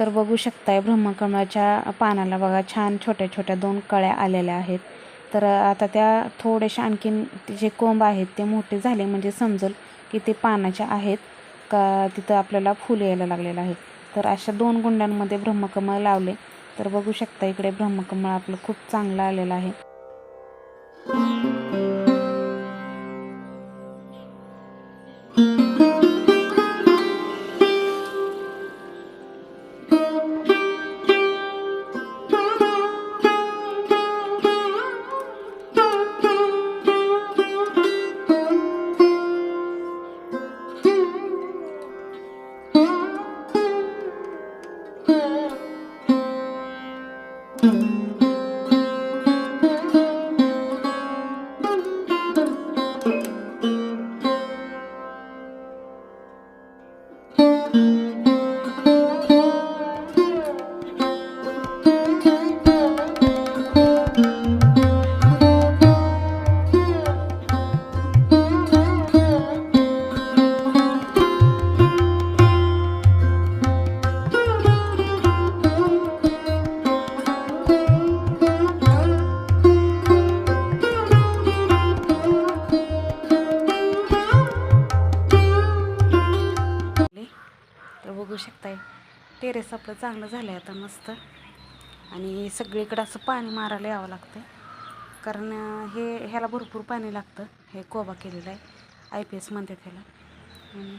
तर बघू शकताय ब्रह्मकमळाच्या पानाला बघा छान छोट्या छोट्या दोन कळ्या आलेल्या आहेत. तर आता त्या थोड्याशा आणखीन ते जे कोंब आहेत ते मोठे झाले म्हणजे समजेल की ते पानाच्या आहेत. का तिथं आपल्याला फुलं यायला लागलेलं आहे. तर अशा दोन गुंड्यांमध्ये ब्रह्मकमळ लावले. तर बघू शकता इकडे ब्रह्मकमळ आपलं खूप चांगलं आलेलं आहे. टेरेस आपलं चांगलं झालं आहे आता मस्त. आणि सगळीकडं असं पाणी मारायला यावं लागतं कारण हे ह्याला भरपूर पाणी लागतं. हे कोबा केलेला आहे. आय पी एस म्हणतात ह्याला. आणि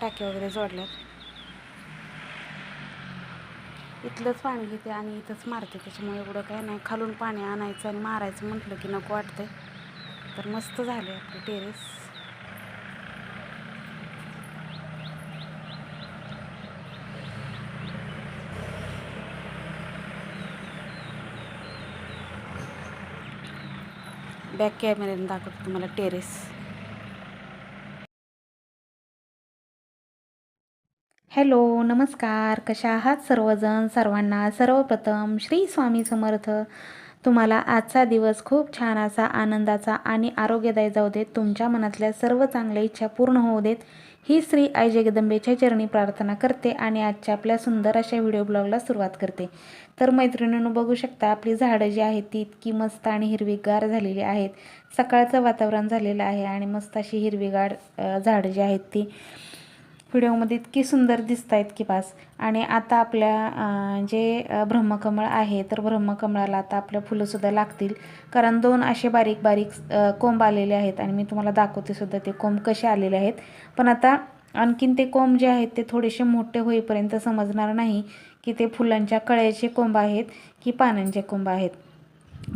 टाक्या वगैरे जोडल्यात. इथलंच पाणी घेते आणि इथंच मारते. त्याच्यामुळे एवढं काय नाही. खालून पाणी आणायचं आणि मारायचं म्हटलं की नको वाटतंय. तर मस्त झाले आपले टेरेस. बॅक कॅमेऱ्याने दाखवतो तुम्हाला टेरेस हॅलो नमस्कार. कशा आहात सर्वजण? सर्वांना सर्वप्रथम श्री स्वामी समर्थ. तुम्हाला आजचा दिवस खूप छान असा आनंदाचा आणि आरोग्यदायी जाऊ देत तुमच्या मनातल्या सर्व चांगल्या इच्छा पूर्ण होऊ देत. ही स्त्री आई जगदंबेच्या चरणी प्रार्थना करते आणि आजच्या आपल्या सुंदर अशा व्हिडिओ ब्लॉगला सुरुवात करते. तर मैत्रिणींनो बघू शकता आपली झाडं जी आहेत ती इतकी मस्त आणि हिरवीगार झालेली आहेत. सकाळचं वातावरण झालेलं आहे आणि मस्त अशी हिरवीगार झाडं जी आहेत ती व्हिडिओमध्ये इतकी सुंदर दिसत आहेत की पास आणि आता आपल्या जे ब्रह्मकमळ आहे तर ब्रह्मकमळाला आता आपल्या फुलंसुद्धा लागतील. कारण दोन असे बारीक बारीक कोंब आलेले आहेत आणि मी तुम्हाला दाखवते सुद्धा ते कोंब कसे आलेले आहेत. पण आता आणखीन ते कोंब जे आहेत ते थोडेसे मोठे होईपर्यंत समजणार नाही की ते फुलांच्या कळ्याचे कोंब आहेत की पानांचे कोंब आहेत.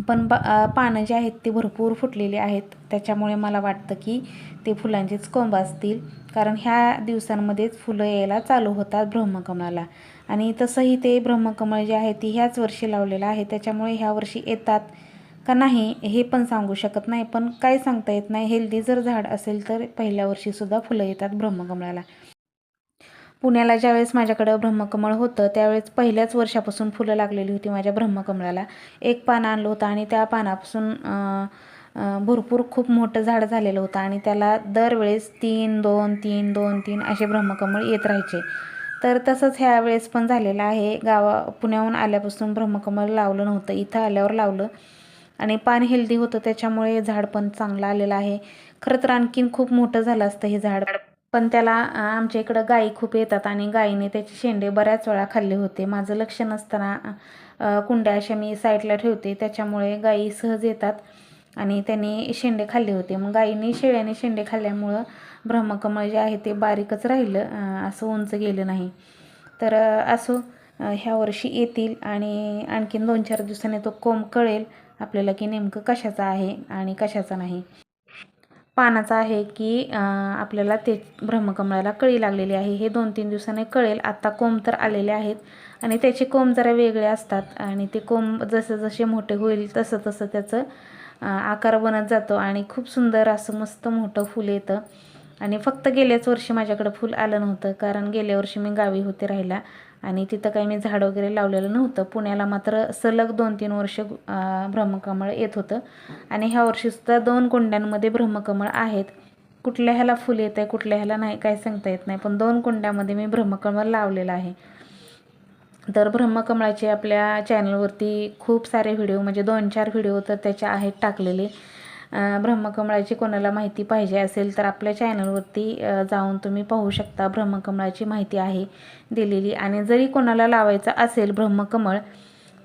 पण ब पानं जी आहेत ते भरपूर फुटलेली आहेत. त्याच्यामुळे मला वाटतं की ते फुलांचेच कोंब असतील. कारण ह्या दिवसांमध्येच फुलं यायला चालू होतात ब्रह्मकमळाला. आणि तसंही ते ब्रह्मकमळ जे आहे ती ह्याच वर्षी लावलेलं आहे. त्याच्यामुळे ह्या वर्षी येतात का नाही हे पण सांगू शकत नाही. पण काय सांगता येत नाही. हेल्दी जर झाड असेल तर पहिल्या वर्षीसुद्धा फुलं येतात ब्रह्मकमळाला. पुण्याला ज्यावेळेस माझ्याकडं ब्रह्मकमळ होतं त्यावेळेस पहिल्याच वर्षापासून फुलं लागलेली होती माझ्या ब्रह्मकमळाला. एक पान आणलं होतं आणि त्या पानापासून भरपूर खूप मोठं झाड झालेलं होतं आणि त्याला दरवेळेस तीन दोन तीन दोन तीन असे ब्रह्मकमळ येत राहायचे. तर तसंच ह्या वेळेस पण झालेलं आहे. गावा पुण्याहून आल्यापासून ब्रह्मकमळ लावलं नव्हतं इथं आल्यावर लावलं. आणि पान हेल्दी होतं त्याच्यामुळे झाड पण चांगलं आलेलं आहे. खरं तर आणखीन खूप मोठं झालं असतं हे झाड. पण त्याला आमच्या इकडं गायी खूप येतात आणि गायीने त्याचे शेंडे बऱ्याच वेळा खाल्ले होते. माझं लक्ष नसताना कुंड्या अशा मी साईडला ठेवते. त्याच्यामुळे गायी सहज येतात आणि त्यांनी शेंडे खाल्ले होते. मग गायीने शेळ्याने शेंडे खाल्ल्यामुळं ब्रह्मकमळ जे आहे ते बारीकच राहिलं असं उंच गेलं नाही. तर असो ह्या वर्षी येतील आणि आणखीन दोन चार दिवसांनी तो कोंब कळेल आपल्याला की नेमकं कशाचा आहे आणि कशाचा नाही. पानाचा आहे की आपल्याला ते ब्रह्मकमळाला कळी लागलेली आहे. हे दोन तीन दिवसाने कळेल. आत्ता कोंब तर आलेले आहेत आणि त्याचे कोंब जरा वेगळे असतात आणि ते कोंब जसे जसे मोठे होईल तसं तसं त्याचं आकार बनत जातो आणि खूप सुंदर असं मस्त मोठं फुल येतं. आणि फक्त गेल्याच वर्षी माझ्याकडं फुल आलं नव्हतं कारण गेल्या वर्षी मी गावी होते राहिला आणि तिथं काही मी झाड वगैरे लावलेलं नव्हतं. पुण्याला मात्र सलग दोन तीन वर्ष ब्रह्मकमळ येत होतं. आणि ह्या वर्षीसुद्धा दोन कुंड्यांमध्ये ब्रह्मकमळ आहेत. कुठल्या ह्याला फुल येत आहे कुठल्या ह्याला नाही काय सांगता येत नाही. पण दोन कुंड्यामध्ये मी ब्रह्मकमळ लावलेलं आहे. तर ब्रह्मकमळाचे आपल्या चॅनलवरती खूप सारे व्हिडिओ म्हणजे दोन चार व्हिडिओ तर त्याचे आहेत टाकलेले. ब्रह्मकमळाची कोणाला माहिती पाहिजे असेल तर आपल्या चॅनलवरती जाऊन तुम्ही पाहू शकता ब्रह्मकमळाची माहिती आहे दिलेली. आणि जरी कोणाला लावायचं असेल ब्रह्मकमळ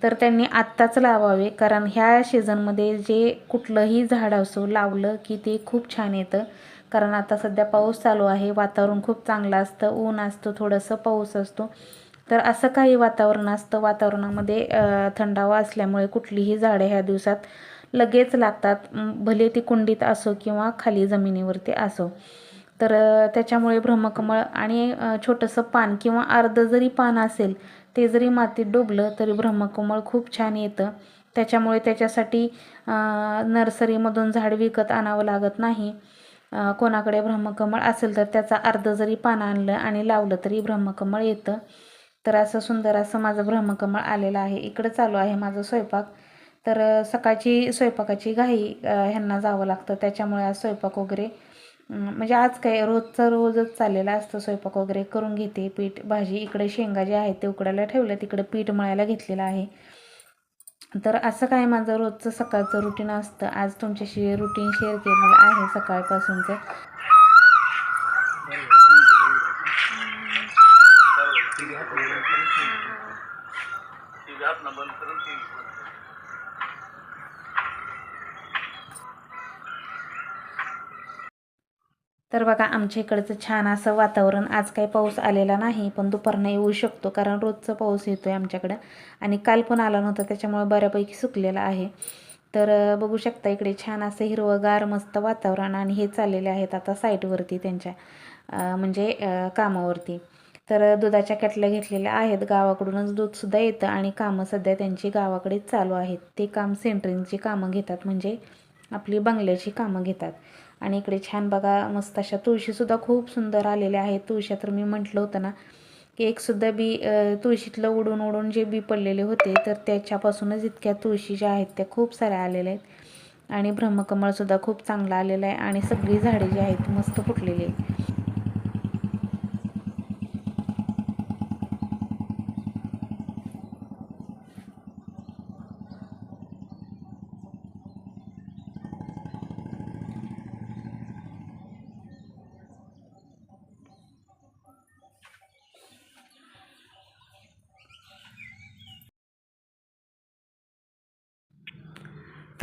तर त्यांनी आत्ताच लावावे. कारण ह्या सीझनमध्ये जे कुठलंही झाड असो लावलं की ते खूप छान येतं. कारण आता सध्या पाऊस चालू आहे वातावरण खूप चांगलं असतं ऊन असतं थोडंसं पाऊस असतो. तर असं काही वातावरण असतं. वातावरणामध्ये थंडावा असल्यामुळे कुठलीही झाडे ह्या दिवसात लगेच लागतात. भले ती कुंडीत असो किंवा खाली जमिनीवरती असो. तर त्याच्यामुळे भ्रमकमळ आणि छोटंसं पान किंवा अर्ध जरी पान असेल ते जरी मातीत डोबलं तरी भ्रमकमळ खूप छान येतं. त्याच्यामुळे त्याच्यासाठी नर्सरीमधून झाड विकत आणावं लागत नाही. कोणाकडे ब्रह्मकमळ असेल तर त्याचा अर्ध जरी पान आणलं आणि लावलं तरी ब्रह्मकमळ येतं. तर असं सुंदर असं माझं ब्रह्मकमळ आलेलं आहे. इकडं चालू आहे माझा स्वयंपाक. तर सकाळची स्वयंपाकाची घाई ह्यांना जावं लागतं. त्याच्यामुळे आज स्वयंपाक वगैरे म्हणजे आज काय रोजचं रोजच चाललेलं असतं स्वयंपाक वगैरे करून घेते. पीठ भाजी इकडे शेंगा जे आहेत ते उकडायला ठेवलं तिकडे पीठ मळायला घेतलेलं आहे. तर असं काय माझं रोजचं सकाळचं रुटीन असतं. आज तुमच्याशी रुटीन शेअर केलेलं आहे सकाळपासूनचं. तर बघा आमच्या इकडचं छान असं वातावरण. आज काही पाऊस आलेला नाही पण दुपारनं येऊ शकतो कारण रोजचा पाऊस येतो आहे आमच्याकडं. आणि काल पण आला नव्हता त्याच्यामुळे बऱ्यापैकी सुकलेला आहे. तर बघू शकता इकडे छान असं हिरवंगार मस्त वातावरण आणि हे चाललेले आहेत आता साईटवरती त्यांच्या म्हणजे कामावरती. तर दुधाच्या कॅटल्या घेतलेल्या आहेत गावाकडूनच दूधसुद्धा येतं आणि कामं सध्या त्यांची गावाकडेच चालू आहेत. ते काम सेंटरिंगची कामं घेतात म्हणजे आपली बंगल्याची कामं घेतात. आणि इकडे छान बघा मस्त अशा तुळशीसुद्धा खूप सुंदर आलेल्या आहेत. तुळशा तर मी म्हटलं होतं ना की एकसुद्धा बी तुळशीतलं उडून उडून जे बी पडलेले होते तर त्याच्यापासूनच इतक्या तुळशी ज्या आहेत त्या खूप साऱ्या आलेल्या आहेत. आणि ब्रह्मकमळसुद्धा खूप चांगलं आलेलं आहे. आणि सगळी झाडे जी आहेत मस्त फुटलेली आहेत.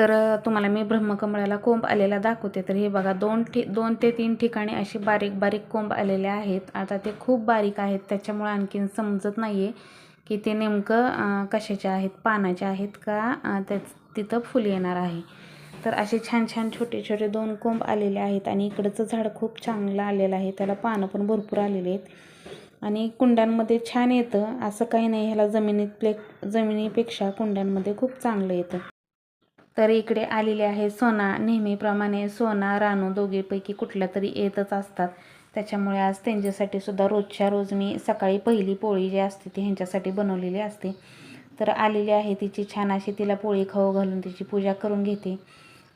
तर तुम्हाला मी ब्रह्मकमळाला कोंब आलेला दाखवते. तर हे बघा दोन ठि दोन ते तीन ठिकाणी असे बारीक बारीक कोंब आलेले आहेत. आता ते खूप बारीक आहेत त्याच्यामुळे आणखीन समजत नाही आहे की ते नेमकं कशाचे आहेत पानाचे आहेत का त्याच तिथं फुल येणार आहे. तर असे छान छान छोटे छोटे दोन कोंब आलेले आहेत आणि इकडचं झाड खूप चांगलं आलेलं आहे. त्याला पानं पण भरपूर आलेली आहेत. आणि कुंड्यांमध्ये छान येतं. असं काही नाही ह्याला जमिनीत प्ले जमिनीपेक्षा कुंड्यांमध्ये खूप चांगलं येतं. तर इकडे आलेले आहे सोना. नेहमीप्रमाणे सोना रानू दोघीपैकी कुठल्या तरी येतच असतात. त्याच्यामुळे आज त्यांच्यासाठी सुद्धा रोजच्या रोज मी सकाळी पहिली पोळी जी असते ती ह्यांच्यासाठी बनवलेली असते. तर आलेली आहे तिची छान अशी तिला पोळी खाऊ घालून तिची पूजा करून घेते.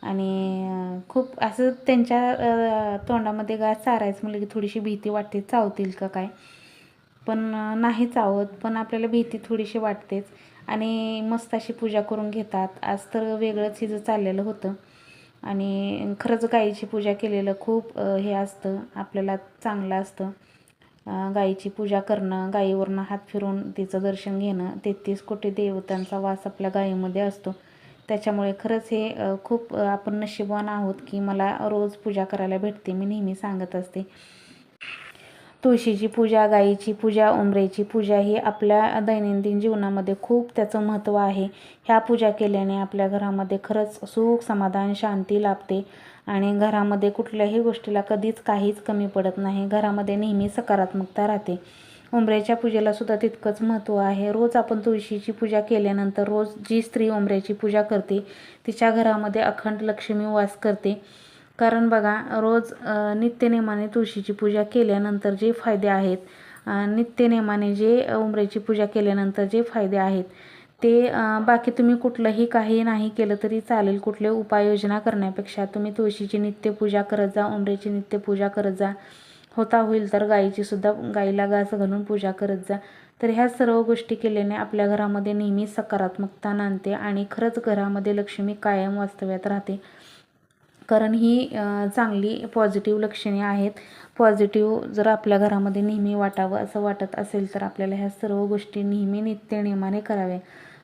आणि खूप असं त्यांच्या तोंडामध्ये गा चारायचं म्हणलं की थोडीशी भीती वाटते. चावतील का काय? पण नाही चावत. पण आपल्याला भीती थोडीशी वाटतेच. आणि मस्त अशी पूजा करून घेतात. आज तर वेगळंच हिचं चाललेलं होतं. आणि खरंच गाईची पूजा केलेलं खूप हे असतं. आपल्याला चांगलं असतं. गाईची पूजा करणं गाईवरनं हात फिरून तिचं दर्शन घेणं तेहतीस कोटी देवतांचा वास आपल्या गायीमध्ये असतो. त्याच्यामुळे खरंच हे खूप आपण नशीबवान आहोत की मला रोज पूजा करायला भेटते मी नेहमी सांगत असते. तुळशीची पूजा गाईची पूजा उंबरेची पूजा ही आपल्या दैनंदिन जीवनामध्ये खूप त्याचं महत्त्व आहे. ह्या पूजा केल्याने आपल्या घरामध्ये खरंच सुख समाधान शांती लाभते आणि घरामध्ये कुठल्याही गोष्टीला कधीच काहीच कमी पडत नाही. घरामध्ये नेहमी सकारात्मकता राहते. उंबऱ्याच्या पूजेला सुद्धा तितकंच महत्त्व आहे. रोज आपण तुळशीची पूजा केल्यानंतर रोज जी स्त्री उंबऱ्याची पूजा करते तिच्या घरामध्ये अखंड लक्ष्मी वास करते. कारण बघा रोज नित्यनेमाने तुळशीची पूजा केल्यानंतर जे फायदे आहेत नित्यनेमाने जे अ, पूजा केल्यानंतर जे फायदे आहेत ते बाकी तुम्ही कुठलंही काही नाही केलं तरी चालेल. कुठले उपाययोजना करण्यापेक्षा तुम्ही तुळशीची नित्यपूजा करत जा उंबऱ्याची नित्यपूजा करत जा. होता होईल तर गाईची सुद्धा गाईला घास घालून पूजा करत जा. तर ह्या सर्व गोष्टी केल्याने आपल्या घरामध्ये नेहमी सकारात्मकता नांदते आणि खरंच घरामध्ये लक्ष्मी कायम वास्तव्यात राहते. कारण ही चांगली पॉझिटिव्ह लक्षणे आहेत. पॉझिटिव्ह जर आपल्या घरामध्ये नेहमी वाटावं असं वाटत असेल तर आपल्याला ह्या सर्व गोष्टी नेहमी नित्यनियमाने कराव्या.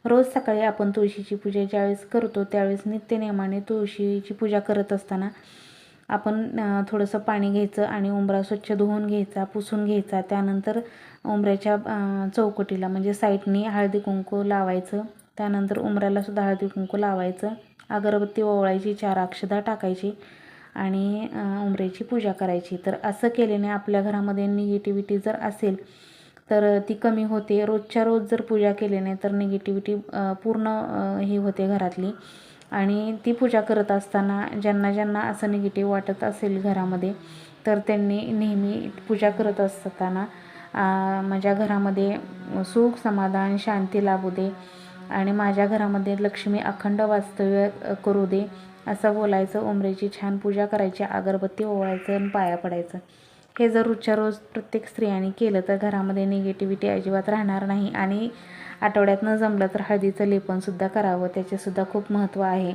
रोज सकाळी आपण तुळशीची पूजा ज्यावेळेस करतो त्यावेळेस नित्यनियमाने तुळशीची पूजा करत असताना आपण थोडंसं पाणी घ्यायचं आणि उंबरा स्वच्छ धुवून घ्यायचा पुसून घ्यायचा. त्यानंतर उंबऱ्याच्या चौकटीला म्हणजे साईडनी हळदी कुंकू लावायचं. त्यानंतर उंबऱ्याला सुद्धा हळदी कुंकू लावायचं अगरबत्ती ओवाळायची चार अक्षदा टाकायची आणि उमऱ्याची पूजा करायची. तर असं केल्याने आपल्या घरामध्ये निगेटिव्हिटी जर असेल तर ती कमी होते. रोजच्या रोज जर पूजा केल्याने तर निगेटिव्हिटी पूर्ण ही होते घरातली. आणि ती पूजा करत असताना ज्यांना ज्यांना असं निगेटिव्ह वाटत असेल घरामध्ये तर त्यांनी नेहमी पूजा करत असताना माझ्या घरामध्ये सुख समाधान शांती लाभू दे. आणि माझ्या घरामध्ये लक्ष्मी अखंड वास्तव्य करू दे असं बोलायचं. उमरेची छान पूजा करायची अगरबत्ती ओवाळायचं आणि पाया पडायचं. हे जर रोजच्या रोज प्रत्येक स्त्रियांनी केलं तर घरामध्ये निगेटिव्हिटी अजिबात राहणार नाही आणि आठवड्यात न जमलं तर हळदीचं लेपनसुद्धा करावं. त्याचेसुद्धा खूप महत्त्व आहे.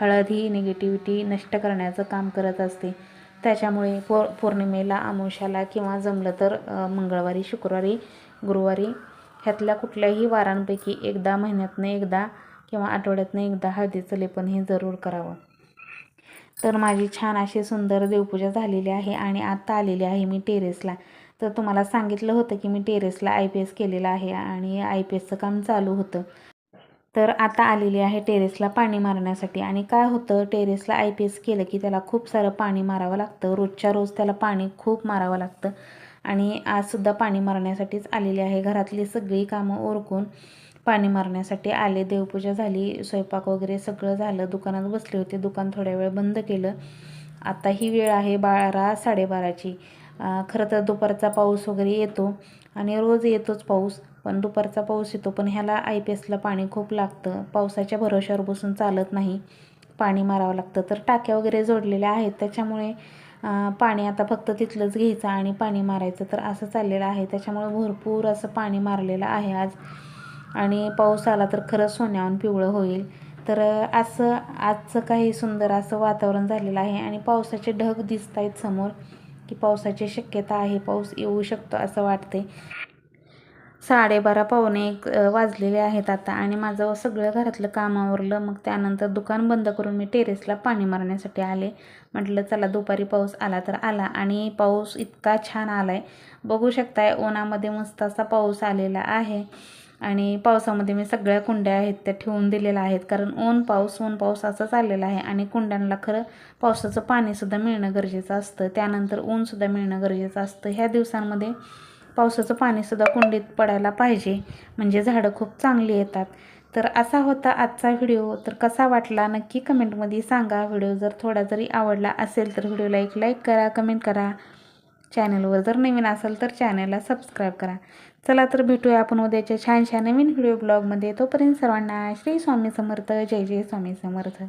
हळद ही निगेटिव्हिटी नष्ट करण्याचं काम करत असते. त्याच्यामुळे पौ पौर्णिमेला अमावस्याला किंवा जमलं तर मंगळवारी शुक्रवारी गुरुवारी ह्यातल्या कुठल्याही वारांपैकी एकदा महिन्यातनं एकदा किंवा आठवड्यातनं एकदा हळदीचं लेपन हे जरूर करावं. तर माझी छान अशी सुंदर देवपूजा झालेली आहे आणि आत्ता आलेली आहे मी टेरेसला. तर तुम्हाला सांगितलं होतं की मी टेरेसला आय पी एस केलेलं आहे आणि आय पी एसचं काम चालू होतं. तर आता आलेली आहे टेरेसला पाणी मारण्यासाठी आणि काय होतं टेरेसला आय पी एस केलं की त्याला खूप सारं पाणी मारावं लागतं. रोजच्या रोज त्याला पाणी खूप मारावं लागतं. आणि आजसुद्धा पाणी मारण्यासाठीच आलेली आहे. घरातली सगळी कामं ओरकून पाणी मारण्यासाठी आले. देवपूजा झाली स्वयंपाक वगैरे सगळं झालं. दुकानात बसले होते. दुकान थोड्या वेळ बंद केलं. आता ही वेळ आहे बारा साडेबाराची. खरं तर दुपारचा पाऊस वगैरे येतो आणि रोज येतोच पाऊस पण दुपारचा पाऊस येतो पण ह्याला आय पी एसला पाणी खूप लागतं. पावसाच्या भरोश्यावर बसून चालत नाही. पाणी मारावं लागतं. तर टाक्या वगैरे जोडलेल्या आहेत. त्याच्यामुळे पाणी आता फक्त तिथलंच घ्यायचं आणि पाणी मारायचं तर असं चाललेलं आहे. त्याच्यामुळे भरपूर असं पाणी मारलेलं आहे आज. आणि पाऊस आला तर खरंच सोन्याहून पिवळं होईल. तर असं आजचं काही सुंदर असं वातावरण झालेलं आहे आणि पावसाचे ढग दिसत आहेत समोर की पावसाची शक्यता आहे. पाऊस येऊ शकतो असं वाटते साडेबारा पावणे एक वाजलेले आहेत आता आणि माझं सगळं घरातलं काम आवरलं. मग त्यानंतर दुकान बंद करून मी टेरेसला पाणी मारण्यासाठी आले. म्हटलं चला दुपारी पाऊस आला तर आला. आणि पाऊस इतका छान आला आहे बघू शकताय उन्हामध्ये मस्त असा पाऊस आलेला आहे. आणि पावसामध्ये मी सगळ्या कुंड्या आहेत त्या ठेवून दिलेल्या आहेत. कारण ऊन पाऊस ऊन पाऊस असं चाललेलं आहे आणि कुंड्यांना खरं पावसाचं पाणीसुद्धा मिळणं गरजेचं असतं. त्यानंतर ऊनसुद्धा मिळणं गरजेचं असतं. ह्या दिवसांमध्ये पावसाचं पाणीसुद्धा कुंडीत पडायला पाहिजे. म्हणजे झाडं खूप चांगली येतात. तर असा होता आजचा व्हिडिओ. तर कसा वाटला नक्की कमेंटमध्ये सांगा. व्हिडिओ जर थोडा जरी आवडला असेल तर व्हिडिओला एक लाईक करा कमेंट करा. चॅनलवर जर नवीन असाल तर चॅनलला सबस्क्राईब करा. चला तर भेटूया आपण उद्याच्या छान छान नवीन व्हिडिओ ब्लॉगमध्ये. तोपर्यंत सर्वांना श्री स्वामी समर्थ. जय जय स्वामी समर्थ.